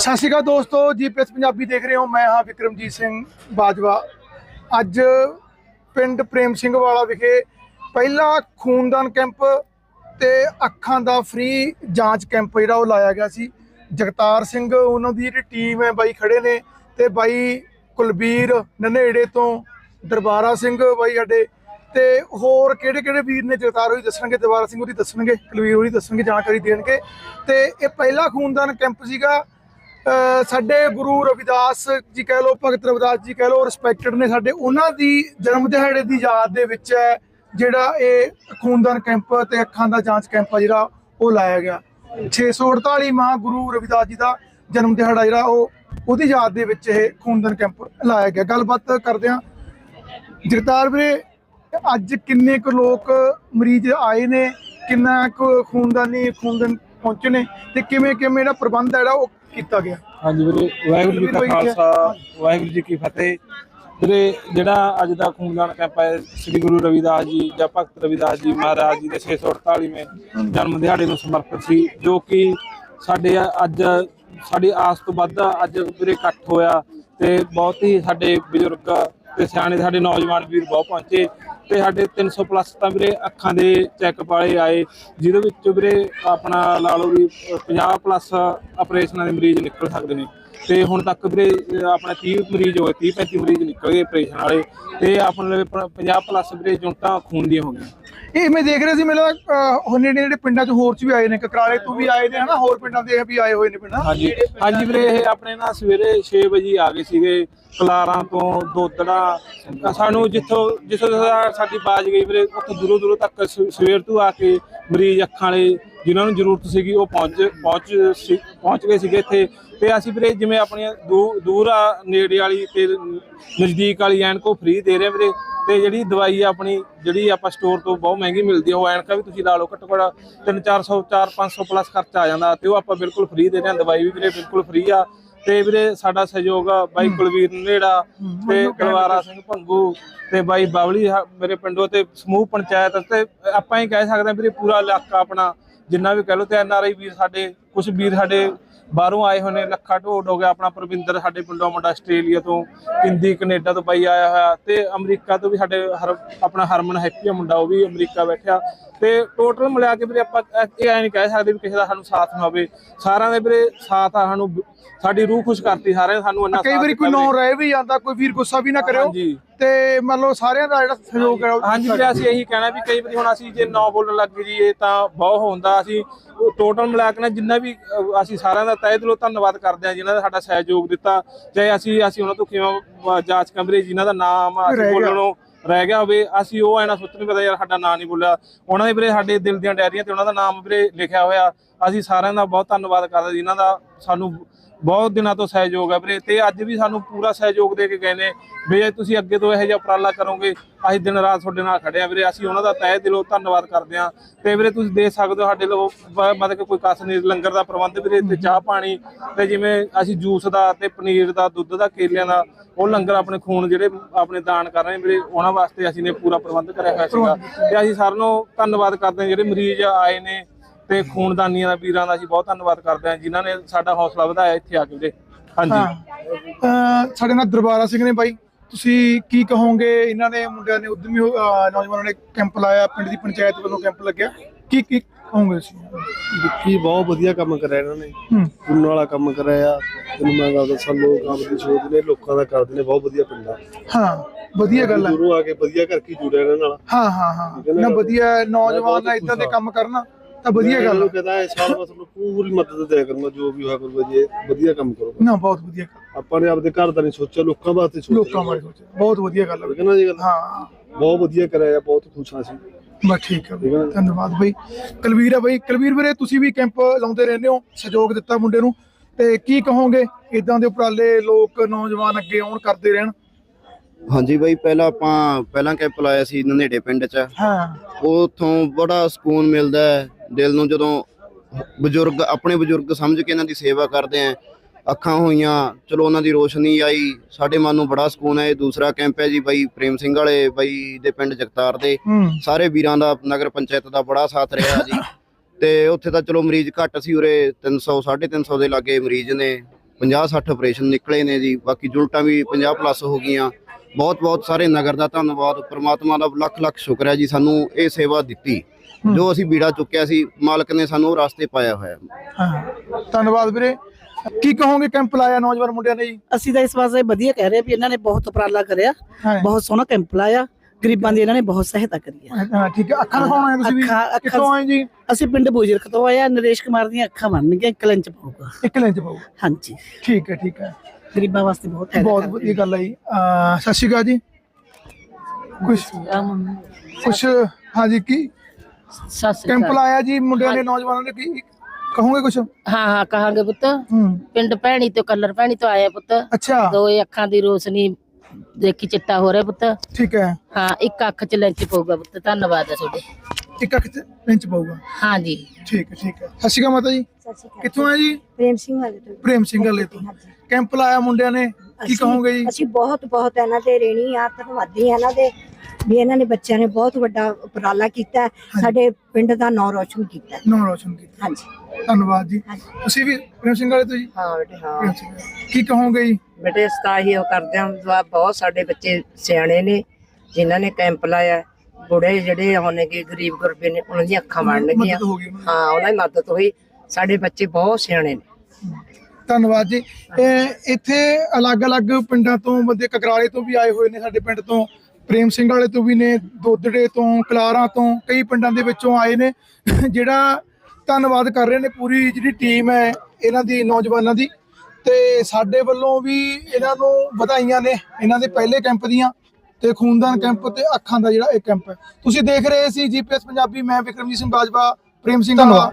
ਸਤਿ ਸ਼੍ਰੀ ਅਕਾਲ ਦੋਸਤੋ, ਜੀਪੀਐਸ ਪੰਜਾਬੀ ਦੇਖ ਰਹੇ ਹੋ, ਮੈਂ ਹਾਂ ਵਿਕਰਮਜੀਤ ਸਿੰਘ ਬਾਜਵਾ। ਅੱਜ ਪਿੰਡ ਪ੍ਰੇਮ ਸਿੰਘ ਵਾਲਾ ਵਿਖੇ ਪਹਿਲਾ ਖੂਨਦਾਨ ਕੈਂਪ ਤੇ ਅੱਖਾਂ ਦਾ ਫ੍ਰੀ ਜਾਂਚ ਕੈਂਪ ਜਿਹੜਾ ਉਹ ਲਾਇਆ ਗਿਆ ਸੀ। ਜਗਤਾਰ ਸਿੰਘ, ਉਹਨਾਂ ਦੀ ਜਿਹੜੀ ਟੀਮ ਹੈ, ਬਾਈ ਖੜੇ ਨੇ ਤੇ ਬਾਈ ਕੁਲਬੀਰ ਨਨੇੜੇ ਤੋਂ ਦਰਬਾਰਾ ਸਿੰਘ ਬਾਈ ਸਾਡੇ ਤੇ ਹੋਰ ਕਿਹੜੇ ਕਿਹੜੇ ਵੀਰ ਨੇ ਜਗਤਾਰ ਹੋਰੀ ਦੱਸਣਗੇ, ਦਰਬਾਰਾ ਸਿੰਘ ਹੋਰੀ ਦੱਸਣਗੇ, ਕੁਲਬੀਰ ਹੋਰੀ ਦੱਸਣਗੇ, ਜਾਣਕਾਰੀ ਦੇਣਗੇ। ਤੇ ਇਹ ਪਹਿਲਾ ਖੂਨਦਾਨ ਕੈਂਪ ਸੀਗਾ। ਸਾਡੇ ਗੁਰੂ ਰਵਿਦਾਸ ਜੀ ਕਹਿ ਲਓ, ਭਗਤ ਰਵਿਦਾਸ ਜੀ ਕਹਿ ਲਓ ਰਿਸਪੈਕਟਡ ਨੇ ਸਾਡੇ। ਉਹਨਾਂ ਦੀ ਜਨਮ ਦਿਹਾੜੇ ਦੀ ਯਾਦ ਦੇ ਵਿੱਚ ਹੈ, ਜਿਹੜਾ ਇਹ ਖੂਨਦਾਨ ਕੈਂਪ ਤੇ ਅੱਖਾਂ ਦਾ ਜਾਂਚ ਕੈਂਪ ਆ ਜਿਹੜਾ, ਉਹ ਲਾਇਆ ਗਿਆ। 648 ਮਹਾ ਗੁਰੂ ਰਵਿਦਾਸ ਜੀ ਦਾ ਜਨਮ ਦਿਹਾੜਾ ਜਿਹੜਾ, ਉਹ ਉਹਦੀ ਯਾਦ ਦੇ ਵਿੱਚ ਇਹ ਖੂਨਦਾਨ ਕੈਂਪ ਲਾਇਆ ਗਿਆ। ਗੱਲਬਾਤ ਕਰਦੇ ਹਾਂ। ਜਗਤਾਰ ਵੀਰੇ, ਅੱਜ ਕਿੰਨੇ ਕੁ ਲੋਕ ਮਰੀਜ਼ ਆਏ ਨੇ, ਕਿੰਨਾ ਕੁ ਖੂਨਦਾਨੀ ਖੂਨਦਾਨ ਪਹੁੰਚੇ ਨੇ ਤੇ ਕਿਵੇਂ ਕਿਵੇਂ ਜਿਹੜਾ ਪ੍ਰਬੰਧ ਹੈ ਜਿਹੜਾ, ਉਹ ਕੀਤਾ ਗਿਆ। ਹਾਂਜੀ ਵੀਰੇ ਵਾਹਿਗੁਰੂ ਜੀ ਕਾ ਖਾਲਸਾ ਵਾਹਿਗੁਰੂ ਜੀ ਕੀ ਫਤਿਹ। ਵੀਰੇ ਜਿਹੜਾ ਅੱਜ ਦਾ ਖੂਨਦਾਨ ਕੈਂਪ ਹੈ ਸ੍ਰੀ ਗੁਰੂ ਰਵਿਦਾਸ ਜੀ ਜਾਂ ਭਗਤ ਰਵਿਦਾਸ ਜੀ ਮਹਾਰਾਜ ਜੀ ਦੇ 648ਵੇਂ ਜਨਮ ਦਿਹਾੜੇ ਨੂੰ ਸਮਰਪਿਤ ਸੀ ਜੋ ਕਿ ਸਾਡੇ ਅੱਜ ਸਾਡੀ ਆਸ ਤੋਂ ਵੱਧ ਅੱਜ ਵੀਰੇ ਇਕੱਠ ਹੋਇਆ ਤੇ ਬਹੁਤ ਹੀ ਸਾਡੇ ਬਜ਼ੁਰਗ ਤੇ ਸਿਆਣੇ ਸਾਡੇ ਨੌਜਵਾਨ ਵੀਰ ਬਹੁਤ ਪਹੁੰਚੇ। ਤੇ ਸਾਡੇ 300 ਪਲੱਸ ਤਾਂ ਵੀਰੇ ਅੱਖਾਂ ਦੇ ਚੈੱਕਅਪ ਵਾਲੇ ਆਏ, ਜਿਹਦੇ ਵਿੱਚੋਂ ਵੀਰੇ ਆਪਣਾ ਲਾ ਲਓ ਵੀ 50 ਪਲੱਸ ਆਪਰੇਸ਼ਨਾਂ ਦੇ ਮਰੀਜ਼ ਨਿਕਲ ਸਕਦੇ ਨੇ। ਤੇ ਹੁਣ ਤੱਕ ਵੀਰੇ ਆਪਣਾ 30 ਮਰੀਜ਼ ਹੋਏ 30 35 ਮਰੀਜ਼ ਨਿਕਲ ਗਏ ਆਪਰੇਸ਼ਨ ਵਾਲੇ ਤੇ ਆਪਣੇ ਲਈ 50 ਪਲੱਸ ਵੀਰੇ ਜੁਨਟਾਂ ਖੂਨ ਦੀਆਂ ਹੋ ਗਈਆਂ। ਇਹ ਮੈਂ ਦੇਖ ਰਿਹਾ ਸੀ ਮੈਨੂੰ ਹੁਣ ਜਿਹੜੇ ਪਿੰਡਾਂ 'ਚ ਹੋਰ 'ਚ ਵੀ ਆਏ ਨੇ ਕਕਰਾਲੇ ਤੋਂ ਵੀ ਆਏ ਨੇ ਹਨਾ? ਹੋਰ ਪਿੰਡਾਂ ਦੇ ਵੀ ਆਏ ਹੋਏ ਨੇ ਪਿੰਡਾਂ। ਹਾਂਜੀ ਹਾਂਜੀ ਵੀਰੇ ਇਹ ਆਪਣੇ ਨਾ ਸਵੇਰੇ 6 ਵਜੇ ਆ ਗਏ ਸੀਗੇ ਕਲਾਰਾਂ ਤੋਂ ਦੋਦੜਾ ਸਾਨੂੰ ਜਿੱਥੋਂ ਜਿੱਥੋਂ ਸਾਡੀ ਬਾਜ ਗਈ ਵੀਰੇ ਉੱਥੋਂ ਦੂਰੋਂ ਦੂਰੋਂ ਤੱਕ ਸਵੇਰ ਤੋਂ ਆ ਕੇ ਮਰੀਜ਼ ਅੱਖਾਂ ਵਾਲੇ ਜਿਨ੍ਹਾਂ ਨੂੰ ਜ਼ਰੂਰਤ ਸੀਗੀ ਉਹ ਪਹੁੰਚ ਪਹੁੰਚ ਸੀ- ਪਹੁੰਚ ਗਏ ਸੀਗੇ ਇੱਥੇ। ਤੇ ਅਸੀਂ ਵੀਰੇ ਜਿਵੇਂ ਆਪਣੀਆਂ ਦੂ- ਦੂਰ ਆ ਨੇੜੇ ਵਾਲੀ ਤੇ ਨਜ਼ਦੀਕ ਵਾਲੀ ਐਨਕੋ ਫ੍ਰੀ ਦੇ ਰਹੇ ਆ ਵੀਰੇ। ਤੇ ਜਿਹੜੀ ਦਵਾਈ ਆ ਆਪਣੀ ਜਿਹੜੀ ਆਪਾਂ ਸਟੋਰ ਤੋਂ ਬਹੁਤ ਮਹਿੰਗੀ ਮਿਲਦੀ ਆ ਉਹ ਐਨਕਾ ਵੀ ਤੁਸੀਂ ਲਾ ਲਓ ਘੱਟੋ ਘੱਟ 3 400 4 500 ਪਲੱਸ ਖਰਚਾ ਆ ਜਾਂਦਾ ਤੇ ਉਹ ਆਪਾਂ ਬਿਲਕੁਲ ਫ੍ਰੀ ਦੇ ਰਹੇ ਹਾਂ। ਦਵਾਈ ਵੀ ਵੀਰੇ ਬਿਲਕੁਲ ਫ੍ਰੀ ਆ। ਤੇ ਵੀਰੇ ਸਾਡਾ ਸਹਿਯੋਗ ਆ ਬਾਈ ਕੁਲਵੀਰ ਨੇੜਾ ਤੇ ਕੁਲਵਾਰਾ ਸਿੰਘ ਭੰਗੂ ਤੇ ਬਾਈ ਬਾਵਲੀ ਹ- ਮੇਰੇ ਪਿੰਡੋਂ ਤੇ ਸਮੂਹ ਪੰਚਾਇਤ ਤੇ ਆਪਾਂ ਹੀ ਕਹਿ ਸਕਦੇ ਹਾਂ ਵੀਰੇ ਪੂਰਾ ਇਲਾਕਾ ਆਪਣਾ ਜਿੰਨਾ ਵੀ ਕਹਿ ਲਓ ਤੇ ਐਨ ਆਰ ਆਈ ਵੀਰ ਸਾਡੇ ਕੁਝ ਵੀਰ ਸਾਡੇ ਬਾਹਰੋਂ ਆਏ ਹੋਏ ਨੇ ਲੱਖਾ ਢੋਡ ਹੋ ਗਿਆ ਆਪਣਾ ਪ੍ਰਵਿੰਦਰ ਸਾਡੇ ਪਿੰਡੋਂ ਮੁੰਡਾ ਆਸਟ੍ਰੇਲੀਆ ਤੋਂ ਕਿੰਦੀ ਕੈਨੇਡਾ ਤੋਂ ਬਾਈ ਆਇਆ ਹੋਇਆ ਤੇ ਅਮਰੀਕਾ ਤੋਂ ਵੀ ਸਾਡੇ ਹਰ ਆਪਣਾ ਹਰਮਨ ਹੈਪੀ ਮੁੰਡਾ ਉਹ ਵੀ ਅਮਰੀਕਾ ਬੈਠਿਆ। ਤੇ ਟੋਟਲ ਮਿਲਾ ਕੇ ਵੀਰੇ ਆਪਾਂ ਇਹ ਐ ਨਹੀਂ ਕਹਿ ਸਕਦੇ ਵੀ ਕਿਸੇ ਦਾ ਸਾਨੂੰ ਸਾਥ ਨਾ ਹੋਵੇ। ਸਾਰਿਆਂ ਦੇ ਵੀਰੇ ਸਾਥ ਆ ਸਾਨੂੰ ਸਾਡੀ ਰੂਹ ਖੁਸ਼ ਕਰਤੀ ਸਾਰਿਆਂ ਸਾਨੂੰ ਇੰਨਾ ਕਈ ਵਾਰੀ ਕੋਈ ਨੌ ਰਹਿ ਵੀ ਜਾਂਦਾ ਕੋਈ ਵੀਰ ਗੁੱਸਾ ਵੀ ਨਾ ਕਰਿਓ। ਤੇ ਮੰਨ ਲਓ ਸਾਰਿਆਂ ਦਾ ਜਿਹੜਾ ਸਹਿਯੋਗ ਹੈ ਹਾਂਜੀ ਵੀਰੇ ਅਸੀਂ ਇਹੀ ਕਹਿਣਾ ਵੀ ਕਈ ਵਾਰੀ ਹੁਣ ਅਸੀਂ ਜੇ ਨੌ ਬੋਲਣ ਲੱਗ ਜਾਈਏ ਤਾਂ ਬਹੁਤ ਹੁੰਦਾ। ਅਸੀਂ ਟੋਟਲ ਮਿਲਾ ਕੇ ਨਾ ਜਿੰਨਾ ਵੀ ਅਸੀਂ ਸਾਰਿਆਂ ਦਾ ਤਹਿ ਦਿਲੋਂ ਧੰਨਵਾਦ ਕਰਦੇ ਹਾਂ ਜਿਨ੍ਹਾਂ ਨੇ ਸਾਡਾ ਸਹਿਯੋਗ ਦਿੱਤਾ। ਚਾਹੇ ਅਸੀਂ ਅਸੀਂ ਉਹਨਾਂ ਤੋਂ ਕਿਵੇਂ ਜਾਂਚ ਕਮਰੇ ਜਿਨ੍ਹਾਂ ਦਾ ਨਾਮ ਅਸੀਂ। ਬੋਲਣੋਂ ਰਹਿ ਗਿਆ ਹੋਵੇ ਅਸੀਂ ਉਹ ਐਨਾ ਸੋਚ ਨਹੀਂ ਪਤਾ ਯਾਰ ਸਾਡਾ ਨਾਂ ਨਹੀਂ ਬੋਲਿਆ। ਉਹਨਾਂ ਦੇ ਵੀਰੇ ਸਾਡੇ ਦਿਲ ਦੀਆਂ ਡਾਇਰੀਆਂ ਤੇ ਉਹਨਾਂ ਦਾ ਨਾਮ ਵੀਰੇ ਲਿਖਿਆ ਹੋਇਆ। ਅਸੀਂ ਸਾਰਿਆਂ ਦਾ ਬਹੁਤ ਧੰਨਵਾਦ ਕਰਦੇ ਜਿਨ੍ਹਾਂ ਦਾ ਸਾਨੂੰ ਬਹੁਤ ਦਿਨਾਂ ਤੋਂ ਸਹਿਯੋਗ ਹੈ ਵੀਰੇ, ਤੇ ਅੱਜ ਵੀ ਸਾਨੂੰ ਪੂਰਾ ਸਹਿਯੋਗ ਦੇ ਕੇ ਗਏ ਨੇ। ਵੀ ਜੇ ਤੁਸੀਂ ਅੱਗੇ ਤੋਂ ਇਹੋ ਜਿਹਾ ਉਪਰਾਲਾ ਕਰੋਗੇ, ਅਸੀਂ ਦਿਨ ਰਾਤ ਤੁਹਾਡੇ ਨਾਲ ਖੜੇ ਆ ਵੀਰੇ, ਅਸੀਂ ਉਹਨਾਂ ਦਾ ਤਹਿ ਦਿਲੋਂ ਧੰਨਵਾਦ ਕਰਦੇ ਹਾਂ। ਤੇ ਵੀਰੇ, ਤੁਸੀਂ ਦੇਖ ਸਕਦੇ ਹੋ ਸਾਡੇ ਲੋ ਮਤਲਬ ਕਿ ਕੋਈ ਕਸ ਨਹੀਂ, ਲੰਗਰ ਦਾ ਪ੍ਰਬੰਧ ਵੀਰੇ ਤੇ ਚਾਹ ਪਾਣੀ ਤੇ ਜਿਵੇਂ ਅਸੀਂ ਜੂਸ ਦਾ ਤੇ ਪਨੀਰ ਦਾ, ਦੁੱਧ ਦਾ, ਕੇਲਿਆਂ ਦਾ, ਉਹ ਲੰਗਰ ਆਪਣੇ ਖੂਨ ਜਿਹੜੇ ਆਪਣੇ ਦਾਨ ਕਰ ਰਹੇ ਵੀਰੇ, ਉਹਨਾਂ ਵਾਸਤੇ ਅਸੀਂ ਨੇ ਪੂਰਾ ਪ੍ਰਬੰਧ ਕਰਿਆ ਹੋਇਆ ਸੀਗਾ। ਤੇ ਅਸੀਂ ਸਾਰਿਆਂ ਨੂੰ ਧੰਨਵਾਦ ਕਰਦੇ ਹਾਂ ਜਿਹੜੇ ਮਰੀਜ਼ ਆਏ ਨੇ ਤੇ ਖੂਨਦਾਨੀਆਂ ਦਾ ਵੀਰਾਂ ਦਾ ਅਸੀਂ ਬਹੁਤ ਧੰਨਵਾਦ ਕਰਦੇ ਹਾਂ ਜਿਨ੍ਹਾਂ ਨੇ ਸਾਡਾ ਹੌਸਲਾ ਵਧਾਇਆ ਇੱਥੇ ਆ ਕੇ ਵੀਰੇ ਹਾਂਜੀ। ਅਹ ਸਾਡੇ ਨਾਲ ਦਰਬਾਰਾ ਸਿੰਘ ਨੇ ਬਾਈ ਤੁਸੀਂ ਕੀ ਕਹੋਗੇ? ਇਹਨਾਂ ਨੇ ਮੁੰਡਿਆਂ ਨੇ ਉਦਮੀ ਹੋ- ਅਹ ਨੌਜਵਾਨਾਂ ਨੇ ਕੈਂਪ ਲਾਇਆ ਪਿੰਡ ਦੀ ਪੰਚਾਇਤ ਵੱਲੋਂ ਕੈਂਪ ਲੱਗਿਆ। ਕੀ ਕੀ ਕਹੋਗੇ ਤੁਸੀਂ? ਵਿੱਕੀ ਬਹੁਤ ਵਧੀਆ ਕੰਮ ਕਰਿਆ ਇਹਨਾਂ ਨੇ। ਹੂੰ। ਪੁੰਨ ਵਾਲਾ ਕੰਮ ਕਰਾਇਆ ਤੈਨੂੰ ਮੈਂ ਗੱਲ ਦੱਸਾਂ ਲੋਕ ਆਪਣੀ ਸੋਚ ਨੇ ਲੋਕਾਂ ਦਾ ਕਰਦੇ ਨੇ ਬਹੁਤ ਵਧੀਆ ਪਿੰਡਾ ਹਾਂ ਵਧੀਆ ਗੱਲ ਹੈ ਦੂਰੋਂ ਆ ਕੇ ਵਧੀਆ ਕਰਕੇ ਜੁੜਿਆ ਇਹਨਾਂ ਨਾਲ। ਹਾਂ ਹਾਂ ਹਾਂ। ਨਾ ਵਧੀਆ ਨੌਜਵਾਨ ਦਾ ਇਦਾਂ ਦੇ ਕੰਮ ਕਰਨਾ। ਤਾਂ ਵਧੀਆ ਗੱਲ ਨੂੰ ਹੈ। ਕਹਦਾ ਇਸ ਸਾਲ ਮੈਂ ਤੁਹਾਨੂੰ ਪੂਰੀ ਮਦਦ ਦਿਆ ਕਰੂੰਗਾ ਜੋ ਵੀ ਹੋਇਆ ਕਰੂਗਾ ਜੇ ਵਧੀਆ ਕੰਮ ਕਰੋ ਨਾ ਬਹੁਤ ਵਧੀਆ ਗੱਲ। ਆਪਾਂ ਨੇ ਆਪਦੇ ਘਰ ਦਾ ਨਹੀਂ ਸੋਚਿਆ ਲੋਕਾਂ ਵਾਸਤੇ ਸੋਚਿਆ। ਲੋਕਾਂ ਬਾਰੇ ਸੋਚਿਆ। ਬਹੁਤ ਵਧੀਆ ਗੱਲ ਹੈ ਠੀਕ ਹੈ ਨਾ ਜੀ ਗੱਲ? ਹਾਂ। ਬਹੁਤ ਵਧੀਆ ਕਰਾਇਆ ਬਹੁਤ ਖੁਸ਼ ਹਾਂ ਅਸੀਂ। ਬਸ ਠੀਕ ਹੈ ਬਈ। ਧੰਨਵਾਦ ਬਈ। ਕਲਵੀਰ ਹੈ ਬਈ। ਕਲਵੀਰ ਵੀਰੇ ਤੁਸੀਂ ਵੀ ਕੈਂਪ ਲਾਉਂਦੇ ਰਹਿੰਦੇ ਹੋ ਸਹਿਯੋਗ ਦਿੱਤਾ ਮੁੰਡੇ ਨੂੰ। ਤੇ ਕੀ ਕਹੋਗੇ? ਇਦਾਂ ਦੇ ਉਪਰਾਲੇ ਲੋਕ ਨੌਜਵਾਨ ਅੱਗੇ ਆਉਣ ਕਰਦੇ ਰਹਿਣ। ਹਾਂਜੀ ਬਾਈ ਪਹਿਲਾਂ ਆਪਾਂ ਪਹਿਲਾਂ ਕੈਂਪ ਲਾਇਆ ਸੀ ਨਨੇੜੇ ਪਿੰਡ 'ਚ। ਹਾਂ। ਉਥੋਂ ਬੜਾ ਸਕੂਨ ਮਿਲਦਾ ਹੈ। ਦਿਲ ਨੂੰ ਜਦੋਂ ਬਜ਼ੁਰਗ ਆਪਣੇ ਬਜ਼ੁਰਗ ਸਮਝ ਕੇ ਇਹਨਾਂ ਦੀ ਸੇਵਾ ਕਰਦੇ ਆ ਅੱਖਾਂ ਹੋਈਆਂ ਚਲੋ ਉਹਨਾਂ ਦੀ ਰੋਸ਼ਨੀ ਆਈ ਸਾਡੇ ਮਨ ਨੂੰ ਬੜਾ ਸਕੂਨ ਹੈ ਇਹ ਦੂਸਰਾ ਕੈਂਪ ਹੈ ਜੀ ਬਾਈ ਪ੍ਰੇਮ ਸਿੰਘ ਵਾਲੇ ਬਾਈ ਦੇ ਪਿੰਡ ਜਗਤਾਰ ਦੇ। ਸਾਰੇ ਵੀਰਾਂ ਦਾ ਨਗਰ ਪੰਚਾਇਤ ਦਾ ਬੜਾ ਸਾਥ ਰਿਹਾ ਜੀ। ਤੇ ਉੱਥੇ ਤਾਂ ਚਲੋ ਮਰੀਜ਼ ਘੱਟ ਸੀ ਉਰੇ 300 350 ਦੇ ਲਾਗੇ ਮਰੀਜ਼ ਨੇ। 50 60 ਆਪਰੇਸ਼ਨ ਨਿਕਲੇ ਨੇ ਜੀ ਬਾਕੀ ਜੁਲਟਾਂ ਵੀ 50 ਪਲੱਸ ਹੋ ਗਈਆਂ। ਬਹੁਤ ਬਹੁਤ ਸਾਰੇ ਨਗਰ ਦਾ ਧੰਨਵਾਦ ਪ੍ਰਮਾਤਮਾ ਦਾ ਲੱਖ ਲੱਖ ਸ਼ੁਕਰ ਹੈ ਜੀ ਸਾਨੂੰ ਇਹ ਸੇਵਾ ਦਿੱਤੀ। ਜੋ ਅਸੀਂ ਬੀੜਾ ਚੁੱਕਿਆ ਸੀ ਮਾਲਕ ਨੇ ਸਾਨੂੰ ਉਹ ਰਾਸਤੇ ਪਾਇਆ ਹੋਇਆ। ਹਾਂ ਧੰਨਵਾਦ ਵੀਰੇ। ਕੀ ਕਹੋਗੇ ਕੈਂਪ ਲਾਇਆ ਨੌਜਵਾਨ ਮੁੰਡਿਆਂ ਨੇ ਜੀ? ਅਸੀਂ ਤਾਂ ਇਸ ਵਾਸਤੇ ਵਧੀਆ ਕਹਿ ਰਹੇ ਹਾਂ ਵੀ ਇਹਨਾਂ ਨੇ ਬਹੁਤ ਉਪਰਾਲਾ ਕਰਿਆ ਬਹੁਤ ਸੋਹਣਾ ਕੈਂਪ ਲਾਇਆ ਗਰੀਬਾਂ ਦੀ ਇਹਨਾਂ ਨੇ ਬਹੁਤ ਸਹਾਇਤਾ ਕਰੀ ਹੈ ਹਾਂ ਠੀਕ ਹੈ। ਅੱਖਾਂ ਦਿਖਾਉਣ ਆਏ ਤੁਸੀਂ ਵੀ? ਕਿੱਥੋਂ ਆਏ ਜੀ? ਅਸੀਂ ਪਿੰਡ ਬੂਜਰਖ ਤੋਂ ਆਏ ਆ ਨਰੇਸ਼ ਕੁਮਾਰ ਦੀਆਂ ਅੱਖਾਂ ਬਣਨਗੀਆਂ ਇੱਕ ਲੰਚ ਪਾਊਗਾ। ਇੱਕ ਲੈਂਚ ਪਾਓ ਹਾਂਜੀ। ਠੀਕ ਹੈ ਠੀਕ ਹੈ। ਗਰੀਬਾਂ ਵਾਸਤੇ ਬਹੁਤ ਫਾਇਦਾ ਬਹੁਤ ਵਧੀਆ ਗੱਲ ਹੈ ਜੀ। ਅਹ ਸਤਿ ਸ਼੍ਰੀ ਅਕਾਲ ਜੀ। ਕੁਛ ਕੁਛ ਹਾਂਜੀ ਕੀ ਸਤਿ ਸ੍ਰੀ ਕੈਂਪ ਲਾਇਆ ਜੀ ਮੁੰਡਿਆਂ ਨੇ ਨੌਜਵਾਨਾਂ ਨੇ ਕੀ ਕਹੋਗੇ ਕੁਛ? ਹਾਂ ਹਾਂ ਕਹਾਂਗੇ ਪੁੱਤ। ਹੂੰ। ਪਿੰਡ ਭੈਣੀ ਤੋਂ ਕਲਰ ਭੈਣੀ ਤੋਂ ਆਇਆ ਪੁੱਤ। ਅੱਛਾ। ਦੋਏ ਅੱਖਾਂ ਦੀ ਰੋਸ਼ਨੀ ਦੇਖੀ ਚਿੱਟਾ ਹੋ ਰਿਹਾ ਪੁੱਤ। ਠੀਕ ਹੈ। ਹਾਂ ਇੱਕ ਅੱਖ ਚ ਲੈਂਚ ਪਊਗਾ ਪੁੱਤ। ਧੰਨਵਾਦ ਹੈ ਤੁਹਾਡੇ। ਇੱਕ ਅੱਖ ਚ ਲੈਂਚ ਪਾਊਗਾ। ਹਾਂ ਜੀ ਠੀਕ ਹੈ ਠੀਕ ਹੈ। ਸਤਿ ਸ਼੍ਰੀ ਅਕਾਲ ਮਾਤਾ ਜੀ। ਸਤਿ ਸ਼੍ਰੀ ਅਕਾਲ। ਕਿੱਥੋਂ ਆਏ ਜੀ? ਪ੍ਰੇਮ ਸਿੰਘ ਵਾਲੇ ਤੋਂ। ਪ੍ਰੇਮ ਸਿੰਘ ਵਾਲੇ ਤੋਂ। ਹਾਂਜੀ। ਕੈਂਪ ਲਾਇਆ ਮੁੰਡਿਆਂ ਨੇ। ਕੀ ਅਸੀਂ- ਕਹੋਗੇ ਜੀ? ਅਸੀਂ ਬਹੁਤ ਬਹੁਤ ਇਹਨਾਂ ਤੇ ਰੇਣੀ ਆ ਧੰਨਵਾਦੀ ਆ ਇਹਨਾਂ ਦੇ। ਵੀ ਇਹਨਾਂ ਨੇ ਬੱਚਿਆਂ ਨੇ ਬਹੁਤ ਵੱਡਾ ਉਪਰਾਲਾ ਕੀਤਾ। ਹੈ, ਸਾਡੇ ਪਿੰਡ ਦਾ ਨਾਂ ਰੋਸ਼ਨ ਕੀਤਾ। ਹੈ। ਨਾਮ ਰੋਸ਼ਨ ਕੀਤਾ। ਹਾਂਜੀ। ਧੰਨਵਾਦ ਜੀ। ਹਾਂਜੀ। ਤੁਸੀਂ ਵੀ ਪ੍ਰੇਮ ਸਿੰਘ ਵਾਲੇ ਤੋਂ ਜੀ? ਹਾਂ ਬੇਟੇ ਹਾਂ। ਪ੍ਰੇਮ ਸਿੰਘ ਵਾਲੇ। ਕੀ ਕਹੋਗੇ ਜੀ? ਬੇਟੇ ਸਤਾਹੀ ਉਹ ਕਰਦੇ ਹਾਂ। ਦੁਆ ਬਹੁਤ ਸਾਡੇ ਬੱਚੇ ਸਿਆਣੇ ਨੇ ਜਿਨ੍ਹਾਂ ਨੇ ਕੈਂਪ ਲਾਇਆ। ਬੁੜੇ ਜਿਹੜੇ ਹੋਣਗੇ ਗਰੀਬ ਗੁਰਬੇ ਨੇ ਉਹਨਾਂ ਦੀਆਂ ਅੱਖਾਂ ਬਣਨਗੀਆਂ ਮਦਦ ਹੋ ਗਈ ਉਹਨਾਂ ਦੀ। ਹਾਂ ਉਹਨਾਂ ਦੀ ਮਦਦ ਹੋਈ। ਸਾਡੇ ਬੱਚੇ ਬਹੁਤ ਸਿਆਣੇ ਨੇ। ਧੰਨਵਾਦ ਜੀ। ਇਹ ਇੱਥੇ ਅਲੱਗ-ਅਲੱਗ ਪਿੰਡਾਂ ਤੋਂ ਬੰਦੇ ਕਕਰਾਲੇ ਤੋਂ ਵੀ ਆਏ ਹੋਏ ਨੇ ਸਾਡੇ ਪਿੰਡ ਤੋਂ। ਪ੍ਰੇਮ ਸਿੰਘ ਵਾਲੇ ਤੋਂ ਵੀ ਨੇ ਦੋਦੜੇ ਤੋਂ ਕਲਾਰਾਂ ਤੋਂ ਕਈ ਪਿੰਡਾਂ ਦੇ ਵਿੱਚੋਂ ਆਏ ਨੇ। ਜਿਹੜਾ ਧੰਨਵਾਦ ਕਰ ਰਹੇ ਨੇ ਪੂਰੀ ਜਿਹੜੀ ਟੀਮ ਹੈ ਇਹਨਾਂ ਦੀ ਨੌਜਵਾਨਾਂ ਦੀ। ਤੇ ਸਾਡੇ ਵੱਲੋਂ ਵੀ ਇਹਨਾਂ ਨੂੰ ਵਧਾਈਆਂ ਨੇ ਇਹਨਾਂ ਦੇ ਪਹਿਲੇ ਕੈਂਪ ਦੀਆਂ। ਤੇ ਖੂਨਦਾਨ ਕੈਂਪ ਤੇ ਅੱਖਾਂ ਦਾ ਜਿਹੜਾ ਇਹ ਕੈਂਪ ਹੈ। ਤੁਸੀਂ ਦੇਖ ਰਹੇ ਸੀ ਜੀਪੀਐਸ ਪੰਜਾਬੀ ਮੈਂ ਵਿਕਰਮਜੀਤ ਸਿੰਘ ਬਾਜਵਾ ਪ੍ਰੇਮ ਸਿੰਘ ਵਾਲਾ